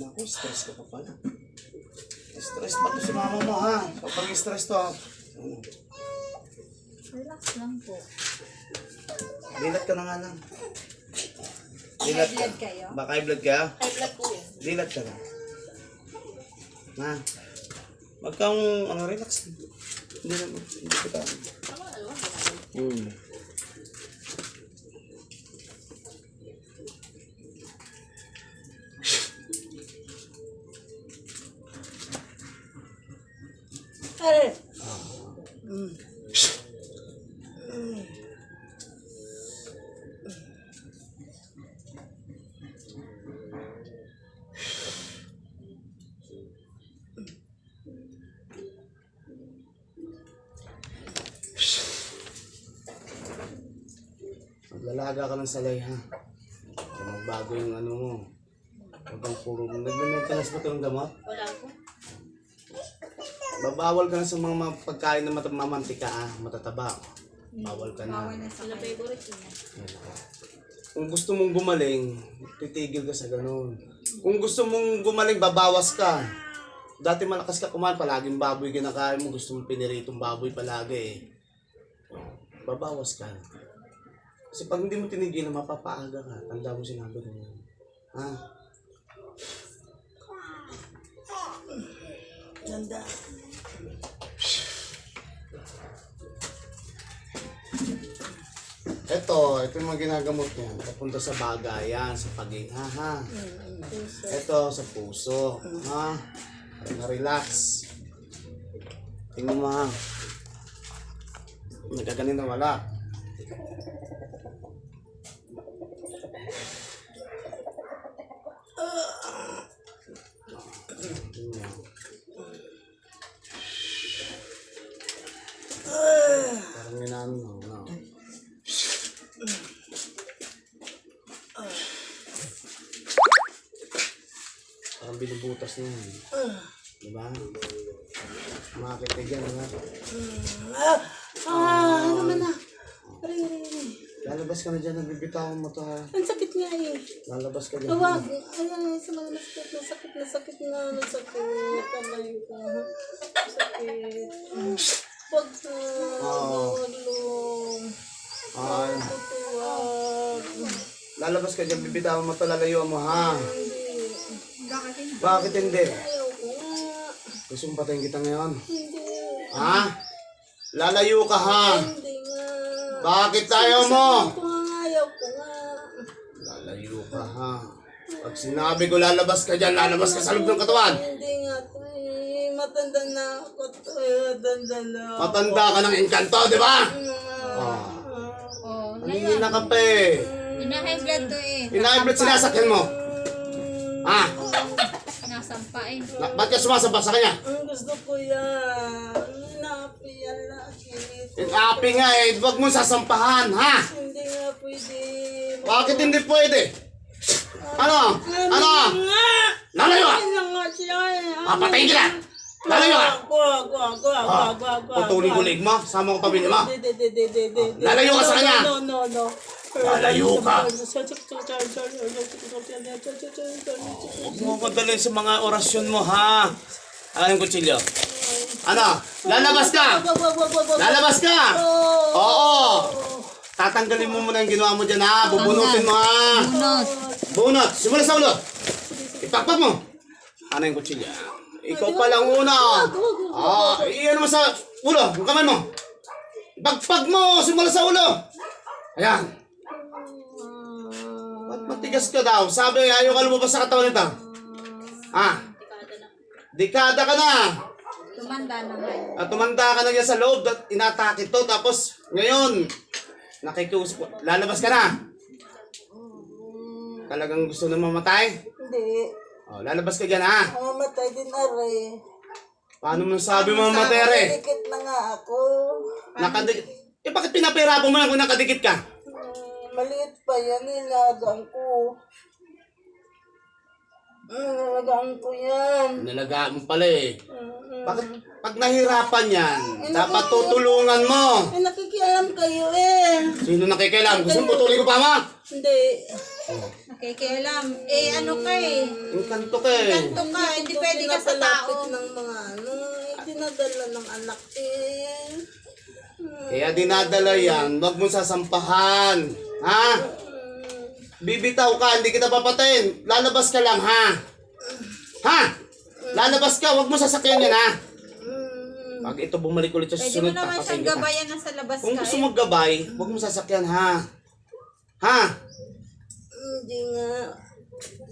Naku, stress ka pa pala. Stress pa to si mama mo ha. Kapag stress to, Relax lang po. dilat ka na nga lang. Dilat ka. blood kayo? Baka high blood ka? High blood po yun. Dilat ka na. Ha? Wag kang, ano, relax. Hindi na, hindi ko tayo. Hmm. Ay! Maglalaga ka ng salay ha. Kung magbago yung ano mo. Huwag kang puro. Nagme-maintenance ba ito ng gamot? Wala po. Babawal ka na sa mga mga pagkain na mat- mamantika ah, matataba. Bawal ka na. Bawal na sa favorite niya. Yan. Kung gusto mong gumaling, titigil ka sa ganun. Kung gusto mong gumaling, babawas ka. Dati malakas ka kumain, palaging baboy kinakain mo, gusto mong piniritong baboy palagi eh. Babawas ka. Kasi pag hindi mo tinigilan, mapapaaga ka. Tanda mo sinabi ko yan. Ha? Tanda. Ito, ito yung mga ginagamot niya. Papunta sa bagayan, sa paghinga, ha? Ito, sa puso, ha? Para na-relax. Tingnan mo, ha? Nagkaganin na wala. Parang ginano, no? Parang binubutas na yan. Diba? Makakita ka dyan, diba? Ah, ano naman na. Aray, aray, aray. Lalabas ka na dyan, nagbibitawan mo to ha. Ang sakit nga eh. Lalabas ka dyan. Tawag. Ay, ay, sa mga nasakit, nasakit, nasakit na, nasakit. Kamay ko. Sakit. Huwag na. Oo. Huwag long. Ay, Tutuwag. Lalabas ka dyan, bibitawan mo to, lalayuan mo ha. Hindi. Bakit yun? Bakit hindi? Gusto mong patayin kita ngayon? Hindi. Ha? Lalayo ka ha? Hindi nga. Bakit ayaw mo? Ayaw ko nga, ayaw ko nga. Lalayo ka ha? Pag sinabi ko lalabas ka dyan, lalabas ka sa loob ng katawan. Hindi nga to eh. Matanda na ako to eh. Matanda na ako. Matanda ka ng engkanto, di ba? Ah. Oh, Nangingi na ka pa Ina-high blood to eh. Inaiblet sinasakyan mo. Ha? Nasampa eh. Na, ba't ka sumasamba sa kanya? Ang gusto ko yan. Napi yan lagi. Api nga eh, huwag mo sasampahan, ha? Hindi nga pwede. Bakit hindi pwede? Ano? Ano? Nga! Lalayo ka! Ano nga siya eh. Papatayin kita! Lalayo ka! Ha? ako, ako. Putulig-ulig mo? Sama ko pamilya mo? Lalayo ka sa kanya! No, no, no. Lalayo ka! Huwag mo madalhin sa mga orasyon mo, ha? Ano yung kutsilyo? Ano? Lalabas ka! Lalabas ka! Oo! Tatanggalin mo muna yung ginawa mo dyan, ha? Bubunutin mo, ha? Bunot. Bunot! Simula sa ulo! Ipakpak mo! Ano yung kutsilyo? Ikaw pa lang una! Ah, iyan mo sa ulo! Yung kamay mo! Ipagpag mo! Simula sa ulo! Ayan! Ba't matigas ka daw? Sabi, ayaw ka lumabas sa katawan nito. Ha? Dekada ka na! Tumanda na ngayon. At tumanda ka na dyan sa loob at inatake to. Tapos, ngayon, nakikiusap. Lalabas ka na. Talagang gusto na mamatay? Hindi. Oh, lalabas ka dyan, ha? Mamatay din na rin. Paano mo sabi mo mamatay, re? Dikit na nga ako. Nakadikit. Eh, bakit pinapahirapan mo yan kung nakadikit ka? Maliit pa yan, ilagang ko. Nalagaan ko yan. Nalagaan mo pala eh. Mm, Bakit pag nahirapan yan, dapat tutulungan mo. Eh, nakikialam kayo eh. Sino nakikialam? Gusto mo putulin ko pa ma? Hindi. Nakikialam. Eh, ano ka eh. Yung kanto ka eh. Kanto ka, hindi ko pwede ka sa pinapalapit tao. ng mga ano, eh, dinadala ng anak eh. Kaya dinadala yan, wag mo sasampahan. Ha? Bibitaw ka, hindi kita papatayin. Lalabas ka lang, ha? Ha? Lalabas ka, wag mo sasakyan yan, ha? Mm, Pag ito bumalik ulit sa Pwede mo susunod, naman papatayin siyang kita. gabayan na sa labas Kung ka gusto eh. mo gabay, wag mo sasakyan, ha? Ha? Hindi nga.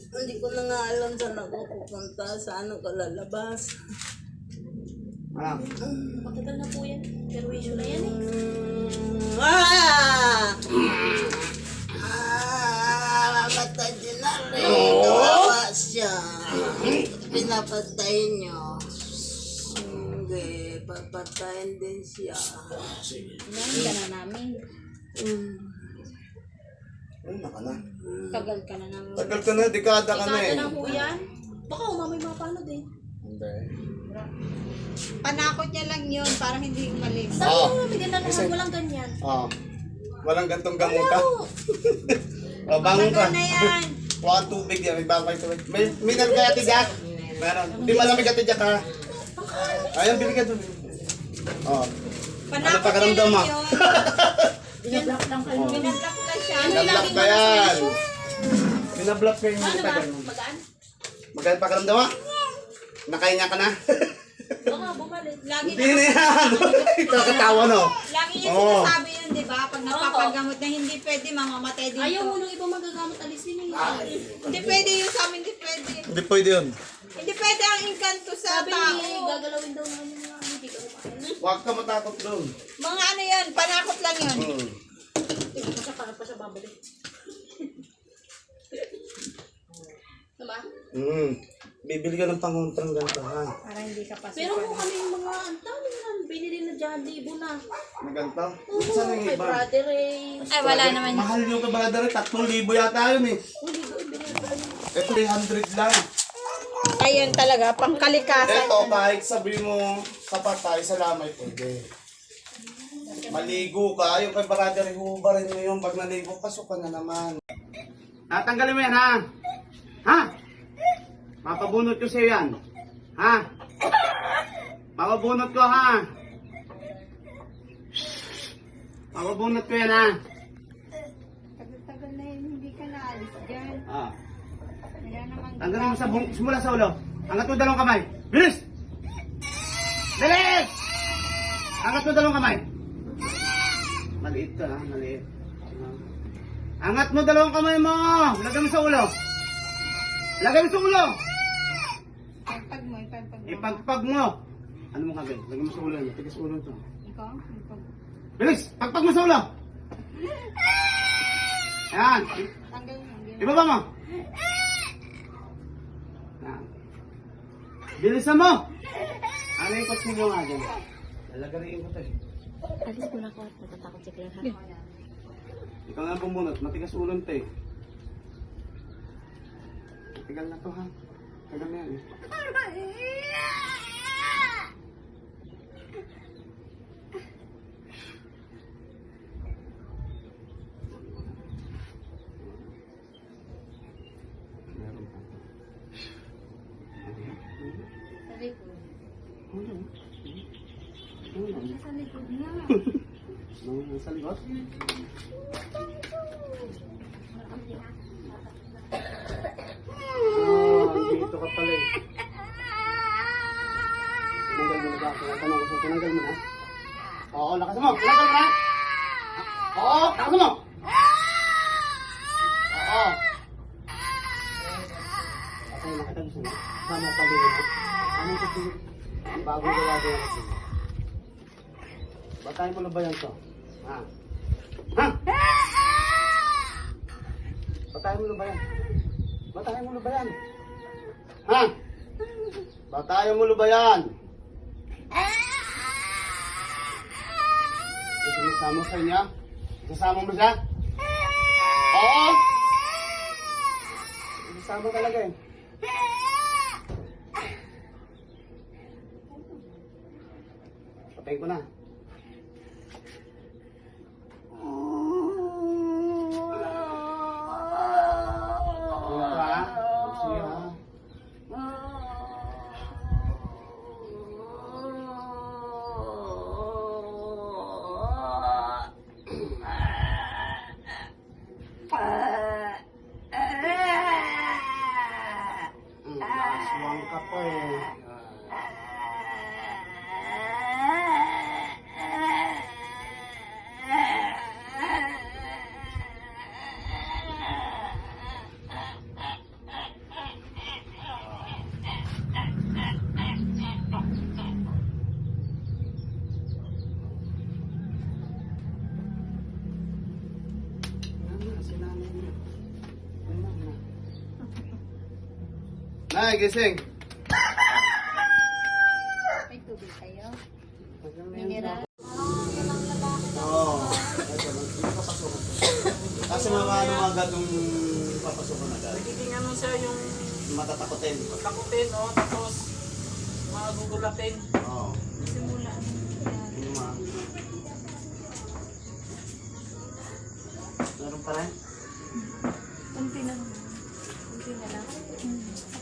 Hindi ko na nga alam saan ako pupunta, saan ako lalabas. Ano? Matagal na po yan. Perwisyo na yan eh. ah! Pinapatay niyo. Hindi. Papatayin din siya. Yan, ka na namin. Mm. Ano ka na? Tagal ka na namin. Tagal ka na, dekada ka na eh. po yan. Baka umamay mga paano din. Hindi. Panakot niya lang yun para hindi umalis. Oo. Bigyan na Kasi- walang ganyan. Oh. Walang gantong gamuta. oh, bangon ka. Tagal na yan. Huwag tubig yan, may bangon kayo tubig. May mineral kaya tiyak? Meron. Hindi malamig ka tiyak ha. Ayun, bili ka doon. Oh. Ah? lang yun. Binablock lang kayo. Binablock ka siya. Binablock ka yan. Binablock ka yung mga tagal mo. Magaan? Magkano pakiramdam mo? Nakahinga ka na? Baka bumalik. Lagi Hindi na, yan. Kakatawa no. lagi niya Oo. sinasabi yun, di ba? Pag napapagamot na hindi pwede, mamamatay dito. Ayaw mo nung iba magagamot alisin eh. Hindi pwede yun sa amin, hindi pwede. Hindi pwede yun. Hindi pwede ang inkanto sa Sabi tao. ni gagalawin daw naman yung mga hindi ko makain. Huwag ka matakot doon. Mga ano yun, panakot lang yun. Hmm. Tignan ko siya para pa siya babalik. Diba? Hmm. Bibili ka ng pangontrang ganito ha. Para hindi ka pa Pero kung kami yung mga, ang dami na, binili na dyan, libo na. May ganito? Oo, Saan yung kay iba? Brother Ray. Ay, wala naman yun. Mahal yung kabrada rin. 3,000 yata yun eh. Oh, libo, binili ko lang. Eh, 300 lang. Ayun talaga, pangkalikasan. Ito, kahit sabi mo, kapatay, salamay, pwede. Maligo ka, yung kay brother, ihubarin mo yung pag naligo, pasok ka na naman. Ah, tanggalin mo yan, ha? Ha? Papabunot ko sa'yo yan. Ha? Papabunot ko, ha? Papabunot ko yan, ha? Tagal-tagal na yun, hindi ka naalis dyan. Ah. Wala naman. Tanggalin mo sa bung, simula sa ulo. Angat mo dalawang kamay. Bilis! Bilis! Angat mo dalawang kamay. Maliit ka, ha? Maliit. Angat mo dalawang kamay mo! Lagay mo sa ulo. Lagay mo sa ulo! Ipagpag mo, mo. Mo. Ano mo kagay? Lagay mo sa ulo. Tigas ulo to. Ikaw, ipag. Bilis! Pagpag mo sa ulo! Ayan. Tanggal mo. Ibaba mo. Yan. Bilisan mo. Ano yung kutsilyo nga dyan? Lalagariin ko eh. Alis ko na ko at natatakot si Claire ha. Ikaw nga bumunot. Matigas ulong to eh. Tagal na to ha. Tagal na yan eh. Meron pa. Sa likod. Ano? Ano? Sa likod nga. Ano? Nasa likod? Ah, dito ka pala eh. Tinanggal mo na? Tinatanong ko sa'yo, tinanggal mo na? Oo, lakas mo! Tinanggal mo na! Oo, lakas mo! Oo! Okay, nakita gusto mo. Sama pa rin mo. Anong tutulog? Bago gawa ko yan kasi. Mo na ba yan to? Ha? Ha? Batayin mo na ba yan? Batayin mo na ba yan? Ha? Batayin mo na ba yan? Gusto mo sama sa kanya? Sasama mo siya? Oo? Sasama talaga eh. Patayin ko na. Nay, gising. May tubig kayo? Mineral? Oo. Oh. Kasi mga ano agad yung papasokan agad. Magiging ano siya yung matatakotin. Matatakotin, no? Oh, tapos magugulatin. Oo. Oh. Simula. Ano ma? Meron pa rin? Kunti na. Kunti na lang.